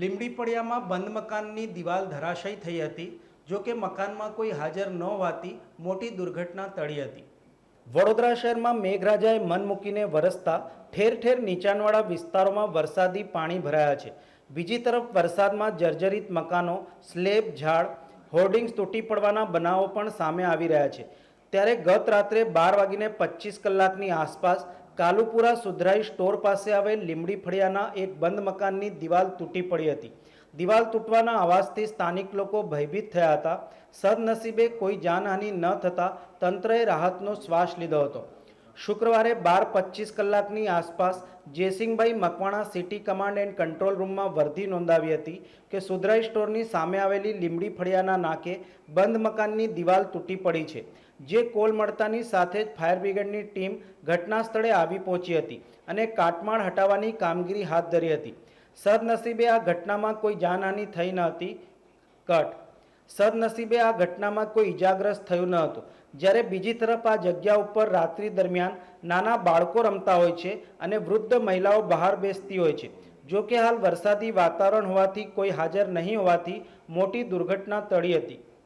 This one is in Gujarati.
લીમડી પડિયામાં બંધ મકાનની દિવાલ ધરાશયી થઈ હતી, જો કે મકાનમાં કોઈ હાજર ન હોવાથી મોટી દુર્ઘટના ટળી હતી. વડોદરા શહેરમાં મેઘરાજાએ મન મૂકીને વરસતા ઠેર ઠેર નીચાણવાળા વિસ્તારોમાં વરસાદી પાણી ભરાયા છે. બીજી તરફ વરસાદમાં જર્જરિત મકાનો, સ્લેબ, ઝાડ, હોર્ડિંગ્સ તૂટી પડવાના બનાવો પણ સામે આવી રહ્યા છે. ત્યારે ગત રાત્રે બાર વાગીને પચીસ કલાકની આસપાસ કાલુપુરા સુધરાઈ સ્ટોર પાસે આવેલ લીમડી ફળિયાના એક બંધ મકાનની દિવાલ તૂટી પડી હતી. દિવાલ તૂટવાના અવાજથી સ્થાનિક લોકો ભયભીત થયા હતા. સદનસીબે કોઈ જાનહાનિ ન થતાં તંત્રએ રાહતનો શ્વાસ લીધો હતો. શુક્રવારે બાર પચીસ કલાકની આસપાસ જયસિંહભાઈ Makwana city command and control રૂમમાં વર્ધી નોંધાવી હતી કે સુધરાઈ સ્ટોરની સામે આવેલી લીમડી ફળિયાના નાકે બંધ મકાનની દિવાલ તૂટી પડી છે, જે કોલ મળતાની સાથે જ ફાયર બ્રિગેડની ટીમ ઘટના સ્થળે આવી પહોંચી હતી અને કાટમાળ હટાવવાની કામગીરી હાથ ધરી હતી. સદનસીબે આ ઘટનામાં કોઈ જાનહાનિ થઈ ન હતી. કટ સદનસીબે આ ઘટનામાં કોઈ ઈજાગ્રસ્ત થયું ન હતું. જ્યારે બીજી તરફ આ જગ્યા ઉપર રાત્રિ દરમિયાન નાના બાળકો રમતા હોય છે અને વૃદ્ધ મહિલાઓ બહાર બેસતી હોય છે. જો કે હાલ વરસાદી વાતાવરણ હોવાથી કોઈ હાજર નહીં હોવાથી મોટી દુર્ઘટના ટળી હતી.